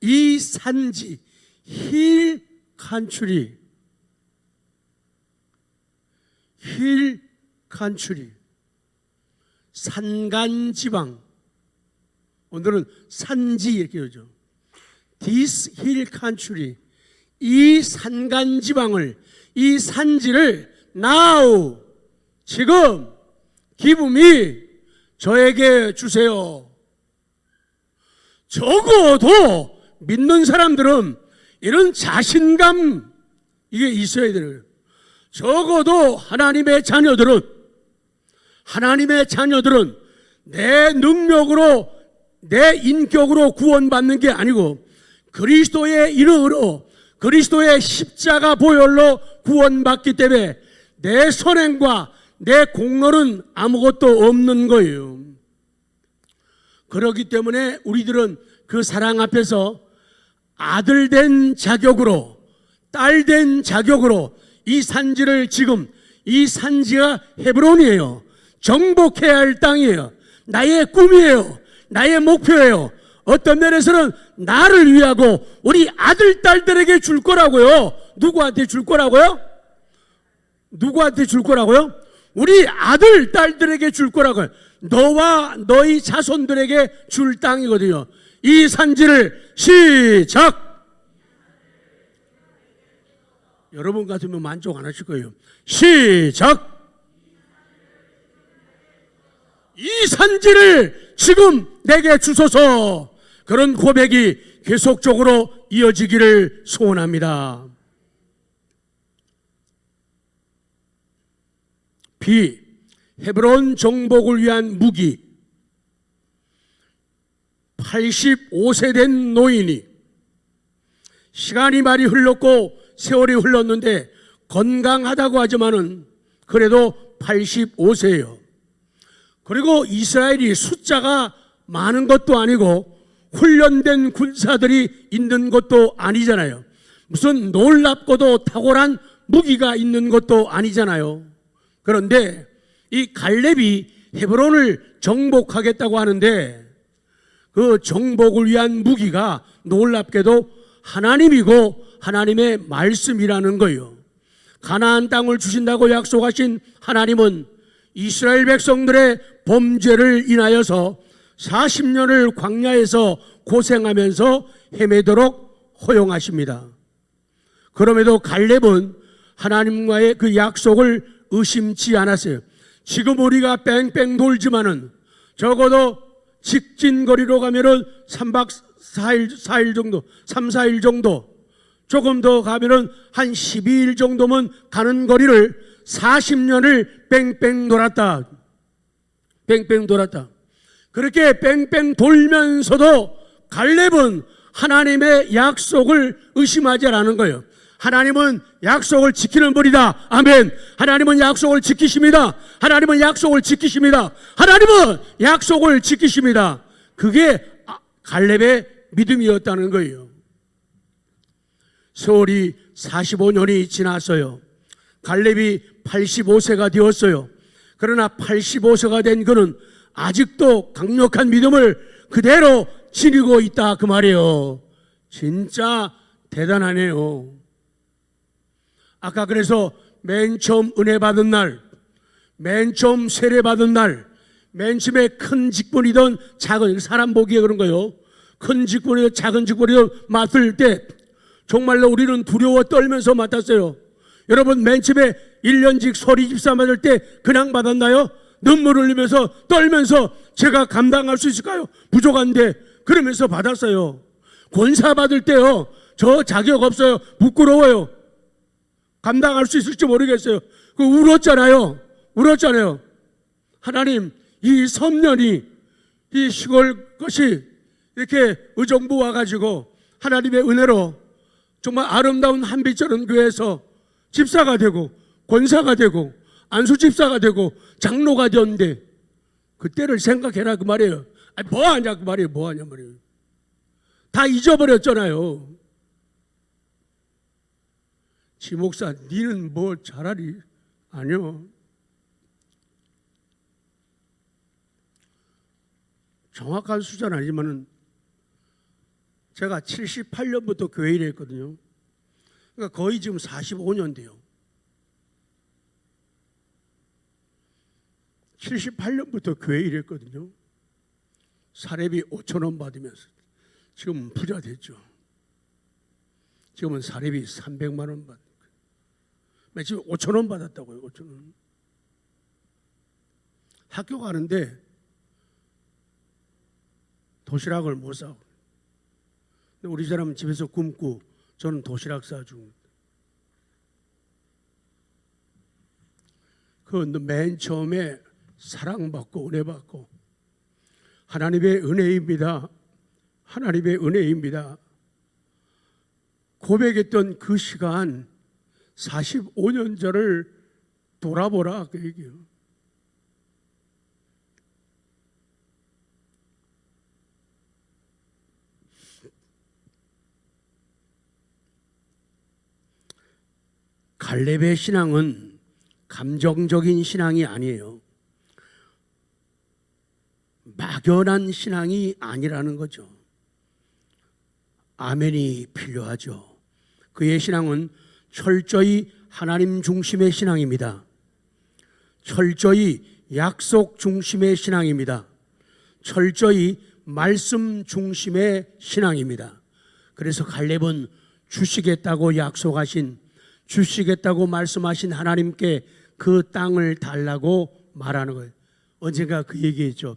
이 산지 힐 칸츄리 힐 칸츄리 산간 지방 오늘은 산지 이렇게 그러죠. This hill country 이 산간 지방을 이 산지를 now 지금 기분이 저에게 주세요. 적어도 믿는 사람들은 이런 자신감 이게 있어야 돼요. 적어도 하나님의 자녀들은 하나님의 자녀들은 내 능력으로 내 인격으로 구원받는 게 아니고 그리스도의 이름으로 그리스도의 십자가 보혈로 구원받기 때문에 내 선행과 내 공로는 아무것도 없는 거예요. 그렇기 때문에 우리들은 그 사랑 앞에서 아들 된 자격으로 딸 된 자격으로 이 산지를 지금 이 산지가 헤브론이에요. 정복해야 할 땅이에요. 나의 꿈이에요. 나의 목표예요. 어떤 면에서는 나를 위하고 우리 아들, 딸들에게 줄 거라고요. 누구한테 줄 거라고요? 누구한테 줄 거라고요? 우리 아들, 딸들에게 줄 거라고요. 너와 너희 자손들에게 줄 땅이거든요. 이 산지를 시작! 여러분 같으면 만족 안 하실 거예요. 시작! 이 산지를 지금 내게 주소서 그런 고백이 계속적으로 이어지기를 소원합니다. 비 헤브론 정복을 위한 무기 85세 된 노인이 시간이 많이 흘렀고 세월이 흘렀는데 건강하다고 하지만은 그래도 85세예요. 그리고 이스라엘이 숫자가 많은 것도 아니고 훈련된 군사들이 있는 것도 아니잖아요. 무슨 놀랍고도 탁월한 무기가 있는 것도 아니잖아요. 그런데 이 갈렙이 헤브론을 정복하겠다고 하는데 그 정복을 위한 무기가 놀랍게도 하나님이고 하나님의 말씀이라는 거예요. 가나안 땅을 주신다고 약속하신 하나님은 이스라엘 백성들의 범죄를 인하여서 40년을 광야에서 고생하면서 헤매도록 허용하십니다. 그럼에도 갈렙은 하나님과의 그 약속을 의심치 않았어요. 지금 우리가 뺑뺑 돌지만은 적어도 직진 거리로 가면은 3박 4일, 4일 정도, 3, 4일 정도, 조금 더 가면은 한 12일 정도면 가는 거리를 40년을 뺑뺑 돌았다. 뺑뺑 돌았다. 그렇게 뺑뺑 돌면서도 갈렙은 하나님의 약속을 의심하지 않은 거예요. 하나님은 약속을 지키는 분이다. 아멘. 하나님은 약속을 지키십니다. 하나님은 약속을 지키십니다. 하나님은 약속을 지키십니다. 그게 아, 갈렙의 믿음이었다는 거예요. 세월이 45년이 지났어요. 갈렙이 85세가 되었어요. 그러나 85세가 된 그는 아직도 강력한 믿음을 그대로 지니고 있다 그 말이에요. 진짜 대단하네요. 아까 그래서 맨 처음 은혜 받은 날, 맨 처음 세례 받은 날, 맨 처음에 큰 직분이던 작은 사람 보기에 그런 거요. 큰 직분이든 작은 직분이든 맡을 때 정말로 우리는 두려워 떨면서 맡았어요. 여러분 맨 처음에 1년직 소리 집사 받을 때 그냥 받았나요? 눈물 흘리면서 떨면서 제가 감당할 수 있을까요? 부족한데 그러면서 받았어요. 권사 받을 때요. 저 자격 없어요. 부끄러워요. 감당할 수 있을지 모르겠어요. 그 울었잖아요. 울었잖아요. 하나님, 이 선년이 이 시골 것이 이렇게 의정부 와가지고 하나님의 은혜로 정말 아름다운 한빛처럼 교회에서 집사가 되고 권사가 되고 안수 집사가 되고 장로가 되었는데 그때를 생각해라 그 말이에요. 아니, 뭐 하냐 그 말이에요. 뭐 하냐 말이에요. 다 잊어버렸잖아요. 지 목사, 니는 뭐 잘하리? 아니요. 정확한 숫자는 아니지만은 제가 78년부터 교회 일 했거든요. 그러니까 거의 지금 45년 돼요. 78년부터 교회 일 했거든요. 사례비 5천 원 받으면서 지금 부자 됐죠. 지금은 사례비 300만 원 받. 지금 5천 원 받았다고요. 5천 원. 학교 가는데 도시락을 못 사고. 근데 우리 사람은 집에서 굶고 저는 도시락 사주고. 그맨 처음에 사랑받고 은혜받고 하나님의 은혜입니다. 하나님의 은혜입니다. 고백했던 그 시간 45년 전을 돌아보라 그 얘기요. 갈렙의 신앙은 감정적인 신앙이 아니에요. 막연한 신앙이 아니라는 거죠. 아멘이 필요하죠. 그의 신앙은 철저히 하나님 중심의 신앙입니다. 철저히 약속 중심의 신앙입니다. 철저히 말씀 중심의 신앙입니다. 그래서 갈렙은 주시겠다고 약속하신 주시겠다고 말씀하신 하나님께 그 땅을 달라고 말하는 거예요. 언젠가 그 얘기했죠.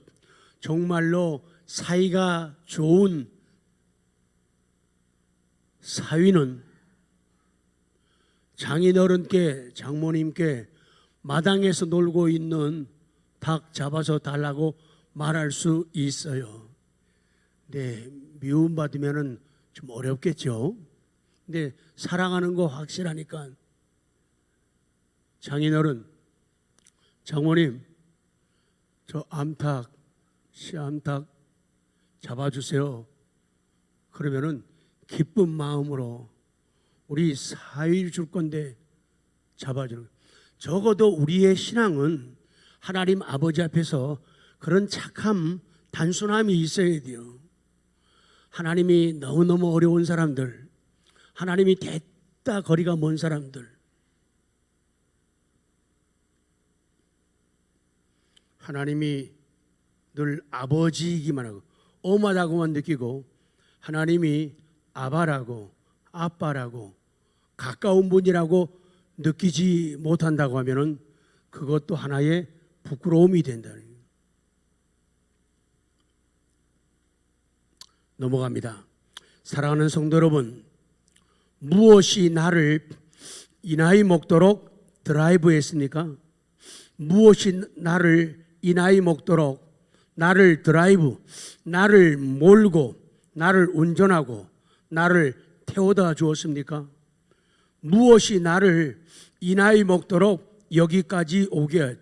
정말로 사이가 좋은 사위는 장인어른께 장모님께 마당에서 놀고 있는 닭 잡아서 달라고 말할 수 있어요. 네, 미움 받으면은 좀 어렵겠죠. 근데 사랑하는 거 확실하니까 장인어른, 장모님, 저 암탉, 씨암탉 잡아주세요. 그러면은 기쁜 마음으로 우리 사위를 줄 건데 잡아주는 거예요. 적어도 우리의 신앙은 하나님 아버지 앞에서 그런 착함, 단순함이 있어야 돼요. 하나님이 너무너무 어려운 사람들, 하나님이 됐다 거리가 먼 사람들, 하나님이 늘 아버지이기만 하고 엄하다고만 느끼고 하나님이 아바라고 아빠라고 가까운 분이라고 느끼지 못한다고 하면은 그것도 하나의 부끄러움이 된다는. 넘어갑니다. 사랑하는 성도 여러분, 무엇이 나를 이 나이 먹도록 드라이브 했습니까? 무엇이 나를 이 나이 먹도록 나를 드라이브, 나를 몰고, 나를 운전하고, 나를 태워다 주었습니까? 무엇이 나를 이 나이 먹도록 여기까지 오게 했-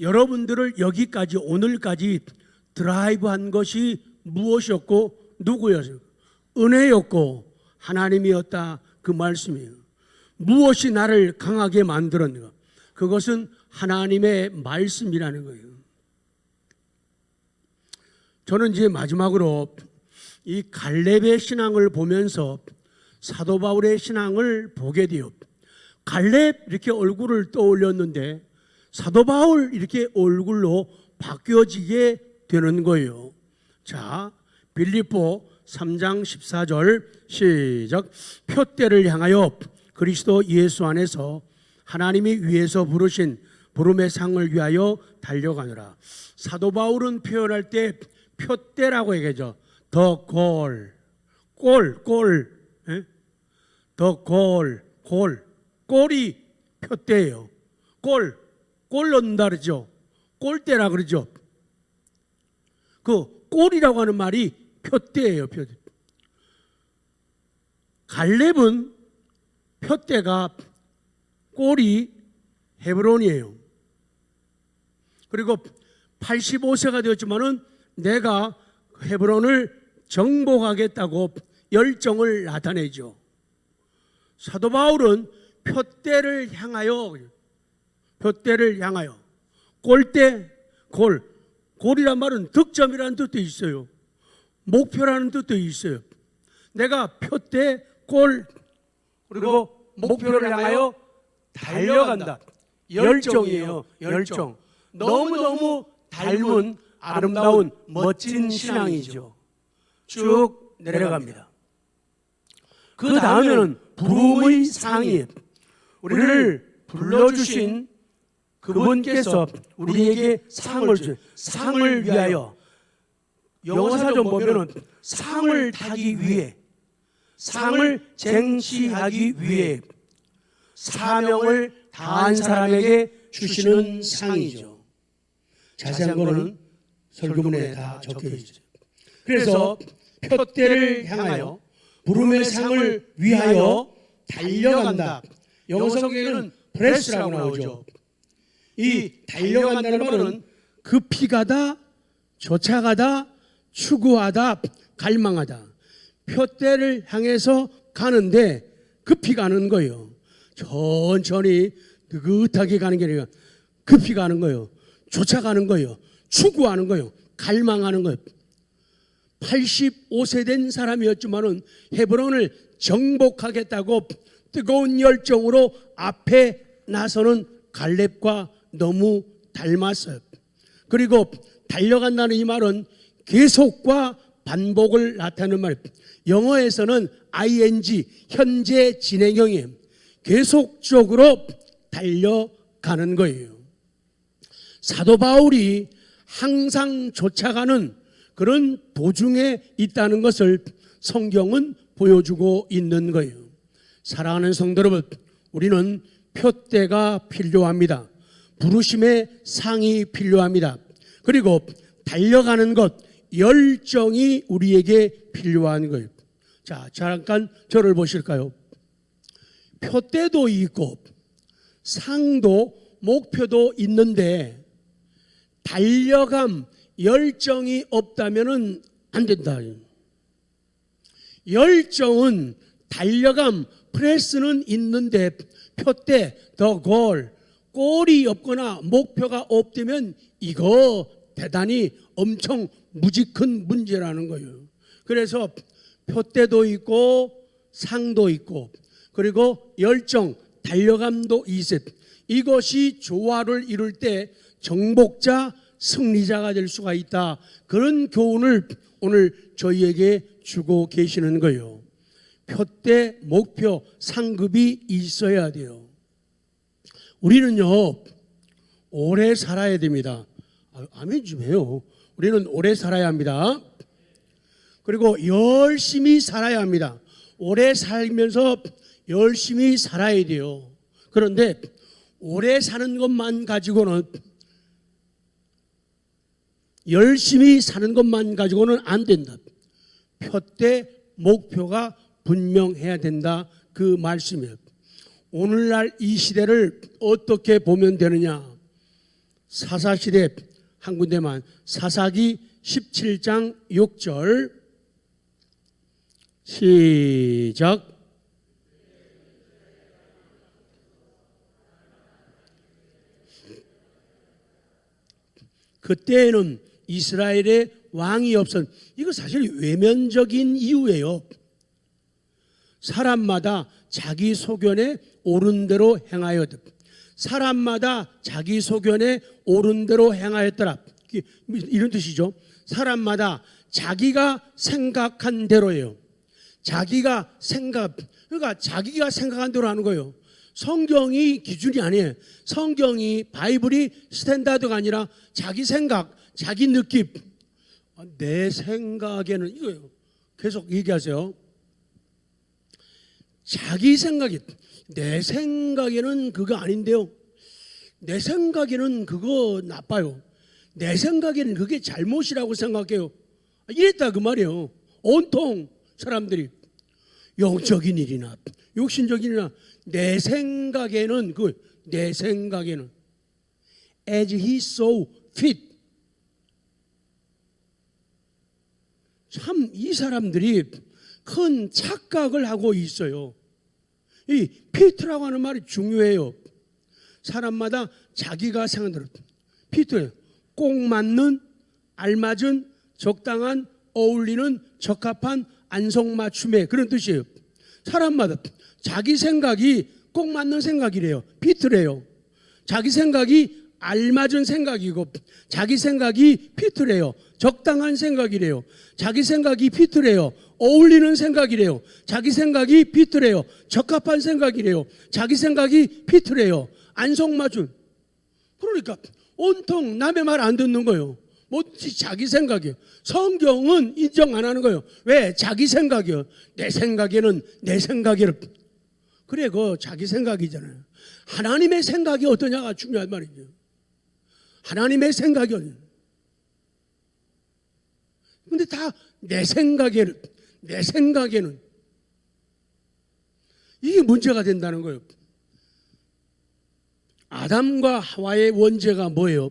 여러분들을 여기까지 오늘까지 드라이브 한 것이 무엇이었고 누구였어요? 은혜였고 하나님이었다 그 말씀이에요. 무엇이 나를 강하게 만들었는가? 그것은 하나님의 말씀이라는 거예요. 저는 이제 마지막으로 이 갈렙의 신앙을 보면서 사도 바울의 신앙을 보게 돼요. 갈렙 이렇게 얼굴을 떠올렸는데 사도 바울 이렇게 얼굴로 바뀌어지게 되는 거예요. 자, 빌립보 3장 14절 시작. 표대를 향하여 그리스도 예수 안에서 하나님이 위에서 부르신 부름의 상을 위하여 달려가느라. 사도 바울은 표현할 때 표대라고 얘기하죠. 더 골, 골, 골, 예? 더 골, 골, 골이 표대예요. 골, 골 넣는다 그러죠. 골대라 그러죠. 그 골이라고 하는 말이 표대예요, 표대. 갈렙은 표대가 골이 헤브론이에요. 그리고 85세가 되었지만은 내가 헤브론을 정복하겠다고 열정을 나타내죠. 사도 바울은 표대를 향하여 표대를 향하여 골대 골 골이란 말은 득점이라는 뜻도 있어요. 목표라는 뜻도 있어요. 내가 표대 골 그리고 목표를 향하여 달려간다. 열정이에요. 열정. 너무너무 닮은 아름다운 멋진 신앙이죠. 쭉 내려갑니다. 그 다음에는 부름의 상이 우리를 불러주신 그분께서 우리에게 상을 주 상을 위하여 영어사전 보면은 상을 타기 위해 상을 쟁취하기 위해 사명을 다한 사람에게 주시는 상이죠. 자세한 거는 설교문에 다 적혀 있죠. 그래서 표대를 향하여 부름의 상을 위하여 달려간다. 영어 성경에는 프레스라고 나오죠. 이 달려간다는 말은 급히 가다, 쫓아가다, 추구하다, 갈망하다. 표대를 향해서 가는데 급히 가는 거예요. 천천히 느긋하게 가는 게 아니라 급히 가는 거예요. 쫓아가는 거예요. 추구하는 거예요. 갈망하는 거예요. 85세 된 사람이었지만은 헤브론을 정복하겠다고 뜨거운 열정으로 앞에 나서는 갈렙과 너무 닮았어요. 그리고 달려간다는 이 말은 계속과 반복을 나타내는 말. 영어에서는 ing 현재 진행형이에요. 계속적으로 달려가는 거예요. 사도 바울이 항상 쫓아가는 그런 도중에 있다는 것을 성경은 보여주고 있는 거예요. 사랑하는 성도 여러분, 우리는 표대가 필요합니다. 부르심의 상이 필요합니다. 그리고 달려가는 것, 열정이 우리에게 필요한 거예요. 자, 잠깐 저를 보실까요? 표대도 있고 상도 목표도 있는데 달려감 열정이 없다면은 안 된다. 열정은 달려감 프레스는 있는데 표대 더 골, 골이 없거나 목표가 없다면 이거 대단히 엄청 무지 큰 문제라는 거예요. 그래서 표대도 있고 상도 있고 그리고 열정, 달려감도 있어. 이것이 조화를 이룰 때 정복자, 승리자가 될 수가 있다. 그런 교훈을 오늘 저희에게 주고 계시는 거예요. 표대, 목표, 상급이 있어야 돼요. 우리는요, 오래 살아야 됩니다. 아, 아멘 좀 해요. 우리는 오래 살아야 합니다. 그리고 열심히 살아야 합니다. 오래 살면서 열심히 살아야 돼요. 그런데 오래 사는 것만 가지고는 열심히 사는 것만 가지고는 안 된다. 표대 목표가 분명해야 된다. 그 말씀이에요. 오늘날 이 시대를 어떻게 보면 되느냐? 사사시대 한 군데만 사사기 17장 6절 시작 그때에는 이스라엘의 왕이 없었. 이거 사실 외면적인 이유예요. 사람마다 자기 소견에 옳은 대로 행하였다. 사람마다 자기 소견에 옳은 대로 행하였더라. 이런 뜻이죠. 사람마다 자기가 생각한 대로예요. 자기가 생각, 그러니까 자기가 생각한 대로 하는 거예요. 성경이 기준이 아니에요. 성경이 바이블이 스탠다드가 아니라 자기 생각, 자기 느낌. 아, 내 생각에는 이거예요. 계속 얘기하세요. 자기 생각이 내 생각에는 그거 아닌데요. 내 생각에는 그거 나빠요. 내 생각에는 그게 잘못이라고 생각해요. 이랬다 그 말이에요. 온통 사람들이 영적인 일이나 육신적인 일이나 내 생각에는 그 내 생각에는 as he so fit 참 이 사람들이 큰 착각을 하고 있어요. 이 피트라고 하는 말이 중요해요. 사람마다 자기가 생각대로 피트 꼭 맞는 알맞은 적당한 어울리는 적합한 안성맞춤의 그런 뜻이에요. 사람마다 자기 생각이 꼭 맞는 생각이래요. 피트래요. 자기 생각이 알맞은 생각이고 자기 생각이 피트래요. 적당한 생각이래요. 자기 생각이 피트래요. 어울리는 생각이래요. 자기 생각이 피트래요. 적합한 생각이래요. 자기 생각이 피트래요. 안성맞춤. 그러니까 온통 남의 말 안 듣는 거예요. 뭐지 자기 생각이에요. 성경은 인정 안 하는 거예요. 왜? 자기 생각이요. 내 생각에는 내 생각에는 그래 그 자기 생각이잖아요. 하나님의 생각이 어떠냐가 중요한 말이죠. 하나님의 어떠냐. 근데 다 내 생각에는 내 생각에는 이게 문제가 된다는 거예요. 아담과 하와의 원죄가 뭐예요?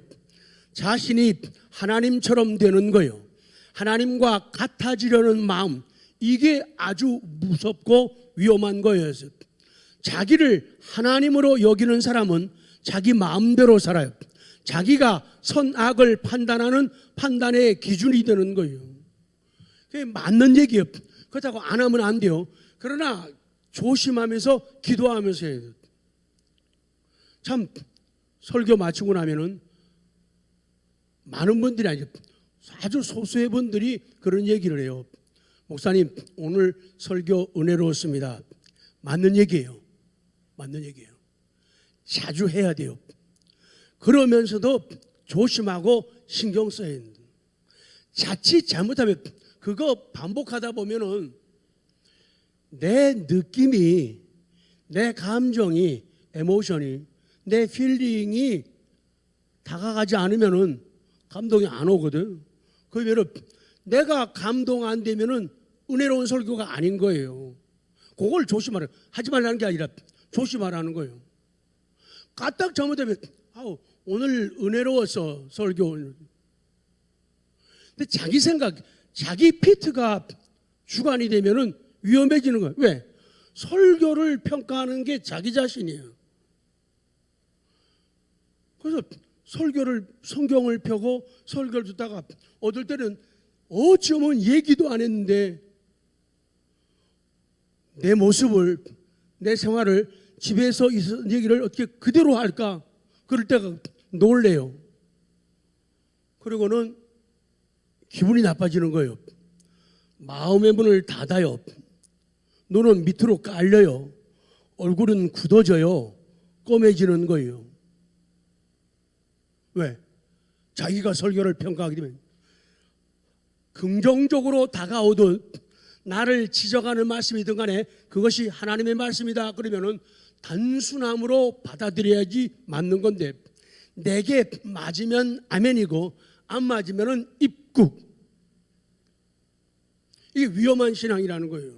자신이 하나님처럼 되는 거예요. 하나님과 같아지려는 마음, 이게 아주 무섭고 위험한 거예요. 자기를 하나님으로 여기는 사람은 자기 마음대로 살아요. 자기가 선악을 판단하는 판단의 기준이 되는 거예요. 그게 맞는 얘기예요. 그렇다고 안 하면 안 돼요. 그러나 조심하면서 기도하면서 해야 돼요. 참 설교 마치고 나면은 많은 분들이 아니죠. 아주 소수의 분들이 그런 얘기를 해요. 목사님, 오늘 설교 은혜로웠습니다. 맞는 얘기예요. 맞는 얘기예요. 자주 해야 돼요. 그러면서도 조심하고 신경 써야 됩니다. 자칫 잘못하면 그거 반복하다 보면은 내 느낌이, 내 감정이, 에모션이, 내 필링이 다가가지 않으면은 감동이 안 오거든. 그러면은 내가 감동 안 되면은 은혜로운 설교가 아닌 거예요. 그걸 조심하라. 하지 말라는 게 아니라 조심하라는 거예요. 까딱 잘못하면 아우 오늘 은혜로웠어 설교. 근데 자기 생각, 자기 피트가 주관이 되면은 위험해지는 거예요. 왜? 설교를 평가하는 게 자기 자신이에요. 그래서 설교를 성경을 펴고 설교를 듣다가 어떨 때는 어쩌면 얘기도 안 했는데 내 모습을 내 생활을 집에서 있었던 얘기를 어떻게 그대로 할까 그럴 때가 놀래요. 그리고는 기분이 나빠지는 거예요. 마음의 문을 닫아요. 눈은 밑으로 깔려요. 얼굴은 굳어져요. 검해지는 거예요. 왜? 자기가 설교를 평가하게 되면 긍정적으로 다가오든 나를 지적하는 말씀이든 간에 그것이 하나님의 말씀이다 그러면은 단순함으로 받아들여야지 맞는 건데 내게 맞으면 아멘이고 안 맞으면은 입국 이게 위험한 신앙이라는 거예요.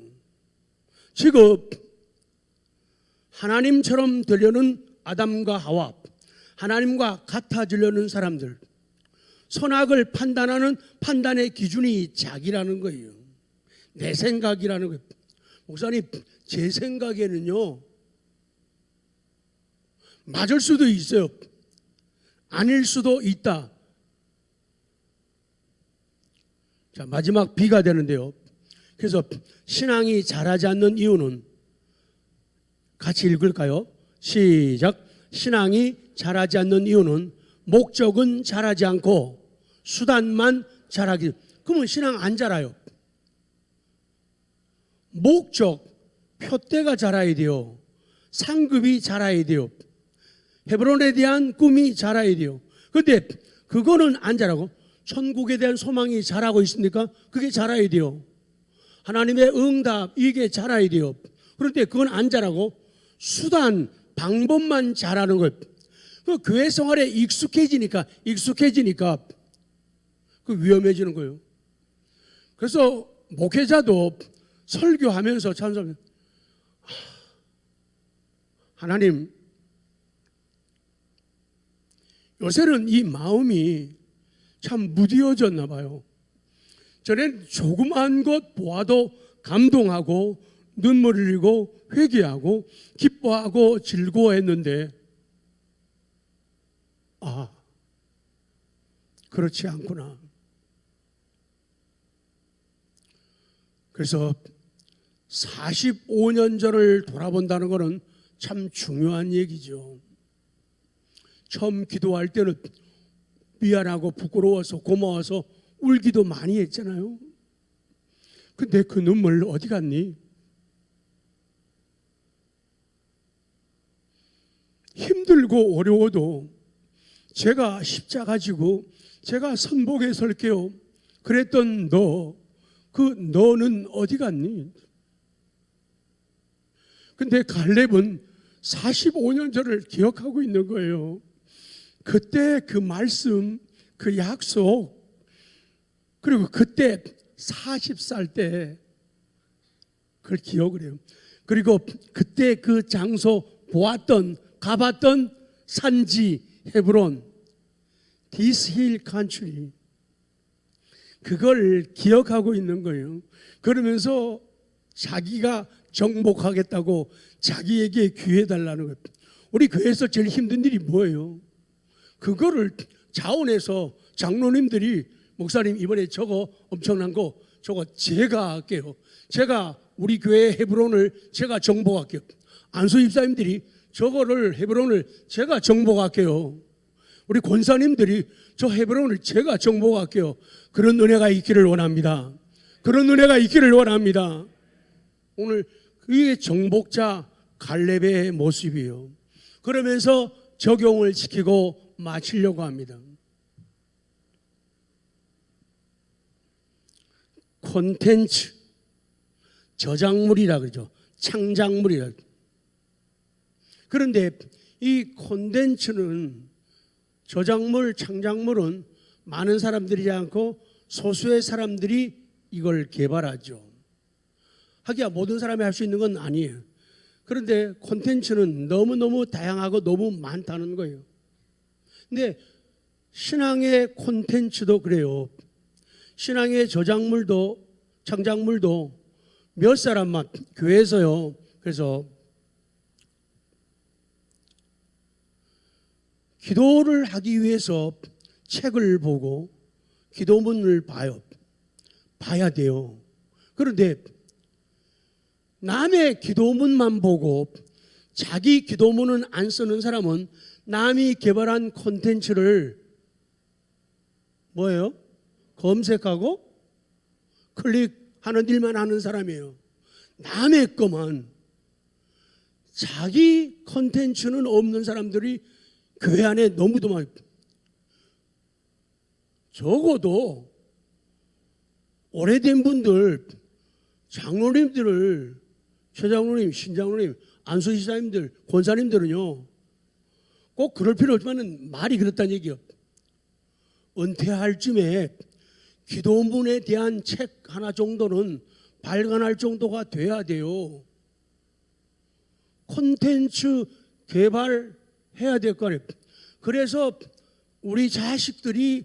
지금 하나님처럼 되려는 아담과 하와 하나님과 같아지려는 사람들 선악을 판단하는 판단의 기준이 자기라는 거예요. 내 생각이라는 거예요. 목사님, 제 생각에는요, 맞을 수도 있어요. 아닐 수도 있다. 자, 마지막 B가 되는데요. 그래서 신앙이 자라지 않는 이유는 같이 읽을까요? 시작. 신앙이 자라지 않는 이유는 목적은 자라지 않고 수단만 자라기. 그러면 신앙 안 자라요. 목적, 표대가 자라야 돼요. 상급이 자라야 돼요. 헤브론에 대한 꿈이 자라야 돼요. 근데 그거는 안 자라고 천국에 대한 소망이 자라고 있습니까? 그게 자라야 돼요. 하나님의 응답 이게 자라야 돼요. 그런데 그건 안 자라고 수단 방법만 자라는 것. 그 교회 생활에 익숙해지니까 익숙해지니까 그 위험해지는 거예요. 그래서 목회자도 설교하면서 찬송 하나님 요새는 이 마음이 참 무디어졌나 봐요. 전엔 조그만 것 보아도 감동하고 눈물 흘리고 회개하고 기뻐하고 즐거워했는데 아, 그렇지 않구나. 그래서 45년 전을 돌아본다는 것은 참 중요한 얘기죠. 처음 기도할 때는 미안하고 부끄러워서 고마워서 울기도 많이 했잖아요. 근데 그 눈물 어디 갔니? 힘들고 어려워도 제가 십자가 지고 제가 선복에 설게요. 그랬던 너, 그 너는 어디 갔니? 근데 갈렙은 45년 전을 기억하고 있는 거예요. 그때 그 말씀, 그 약속, 그리고 그때 40살 때 그걸 기억을 해요. 그리고 그때 그 장소 보았던, 가봤던 산지 헤브론, This Hill Country. 그걸 기억하고 있는 거예요. 그러면서 자기가 정복하겠다고 자기에게 기회 달라는 거예요. 우리 교회에서 제일 힘든 일이 뭐예요? 그거를 자원해서 장로님들이 목사님 이번에 저거 엄청난 거 저거 제가 할게요. 제가 우리 교회 헤브론을 제가 정복할게요. 안수 입사님들이 저거를 헤브론을 제가 정복할게요. 우리 권사님들이 저 헤브론을 제가 정복할게요. 그런 은혜가 있기를 원합니다. 그런 은혜가 있기를 원합니다. 오늘 그게 정복자 갈렙의 모습이에요. 그러면서 적용을 지키고 마치려고 합니다. 콘텐츠 저작물이라 그러죠. 창작물이라. 그런데 이 콘텐츠는 저작물, 창작물은 많은 사람들이지 않고 소수의 사람들이 이걸 개발하죠. 하기야 모든 사람이 할 수 있는 건 아니에요. 그런데 콘텐츠는 너무너무 다양하고 너무 많다는 거예요. 근데 신앙의 콘텐츠도 그래요. 신앙의 저작물도 창작물도 몇 사람만 교회에서요. 그래서 기도를 하기 위해서 책을 보고 기도문을 봐요. 봐야 돼요. 그런데 남의 기도문만 보고 자기 기도문은 안 쓰는 사람은 남이 개발한 콘텐츠를 뭐예요? 검색하고 클릭하는 일만 하는 사람이에요. 남의 것만 자기 콘텐츠는 없는 사람들이 교회 안에 너무도 많이 적어도 오래된 분들 장로님들을 최장로님, 신장로님, 안수지사님들, 권사님들은요 꼭 그럴 필요 없지만 말이 그렇다는 얘기요. 은퇴할 쯤에 기도문에 대한 책 하나 정도는 발간할 정도가 돼야 돼요. 콘텐츠 개발해야 될거 아니에요. 그래서 우리 자식들이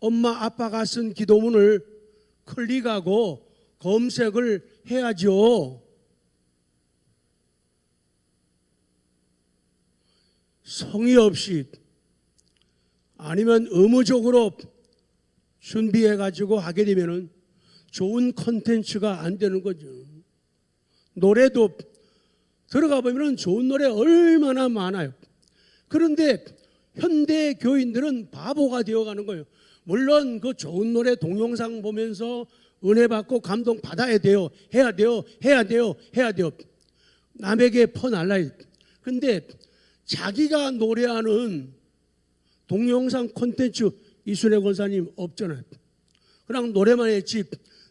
엄마 아빠가 쓴 기도문을 클릭하고 검색을 해야죠. 성의 없이 아니면 의무적으로 준비해 가지고 하게 되면은 좋은 컨텐츠가 안 되는 거죠. 노래도 들어가 보면은 좋은 노래 얼마나 많아요. 그런데 현대 교인들은 바보가 되어 가는 거예요. 물론 그 좋은 노래 동영상 보면서 은혜 받고 감동 받아야 돼요. 해야 돼요. 해야 돼요. 해야 돼요. 남에게 퍼날라야 돼. 근데 자기가 노래하는 동영상 콘텐츠 이순애 권사님 없잖아요. 그냥 노래만 했지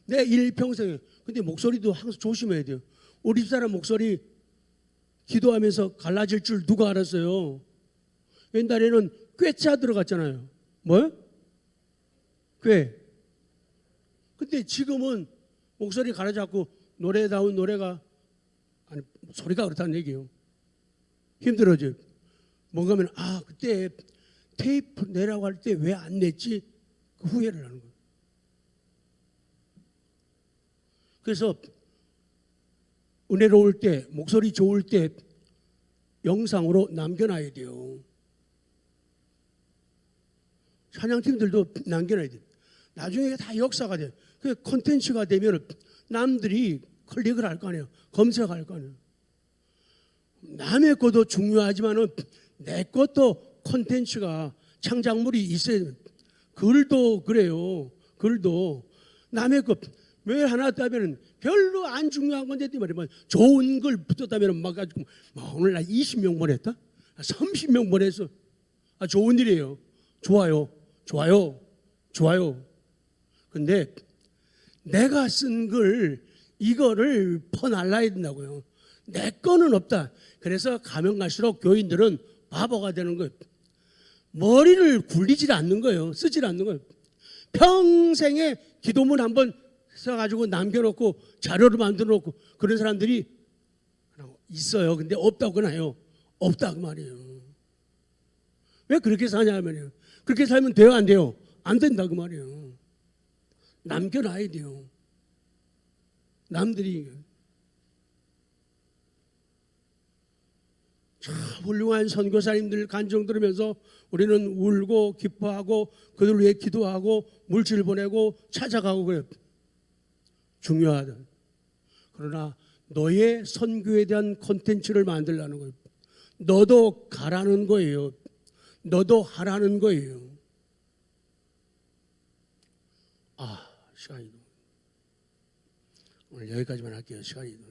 내 일평생에 근데 목소리도 항상 조심해야 돼요. 우리 집사람 목소리 기도하면서 갈라질 줄 누가 알았어요? 옛날에는 꿰차 들어갔잖아요. 뭐? 꽤. 근데 지금은 목소리 가라잡고 노래다운 노래가 아니 소리가 그렇다는 얘기예요. 힘들어져. 뭔가 하면 아 그때 테이프 내라고 할 때 왜 안 냈지? 그 후회를 하는 거예요. 그래서 은혜로울 때 목소리 좋을 때 영상으로 남겨놔야 돼요. 찬양팀들도 남겨놔야 돼요. 나중에 다 역사가 돼. 그 콘텐츠가 되면 남들이 클릭을 할 거 아니에요. 검색할 거 아니에요. 남의 것도 중요하지만은 내 것도 콘텐츠가 창작물이 있어야. 글도 그래요. 글도 남의 것 왜 하나 따면은 별로 안 중요한 건데 말이야. 좋은 글 붙었다면 막 가지고 막 오늘 날 20명 보냈다. 30명 보냈어. 아 좋은 일이에요. 좋아요. 좋아요. 좋아요. 근데 내가 쓴 글 이거를 퍼날라야 된다고요. 내 거는 없다. 그래서 가면 갈수록 교인들은 바보가 되는 거예요. 머리를 굴리질 않는 거예요. 쓰질 않는 거예요. 평생에 기도문 한번 써가지고 남겨놓고 자료를 만들어 놓고 그런 사람들이 있어요. 근데 없다고 해요. 없다 그 말이에요. 왜 그렇게 사냐면요. 그렇게 살면 돼요, 안 돼요? 안 된다 그 말이에요. 남겨놔야 돼요. 남들이 참 훌륭한 선교사님들 간증 들으면서 우리는 울고 기뻐하고 그들 위해 기도하고 물질 보내고 찾아가고 그래요. 중요하다. 그러나 너의 선교에 대한 콘텐츠를 만들라는 거예요. 너도 가라는 거예요. 너도 하라는 거예요. 아, 시간이 오늘 여기까지만 할게요. 시간이.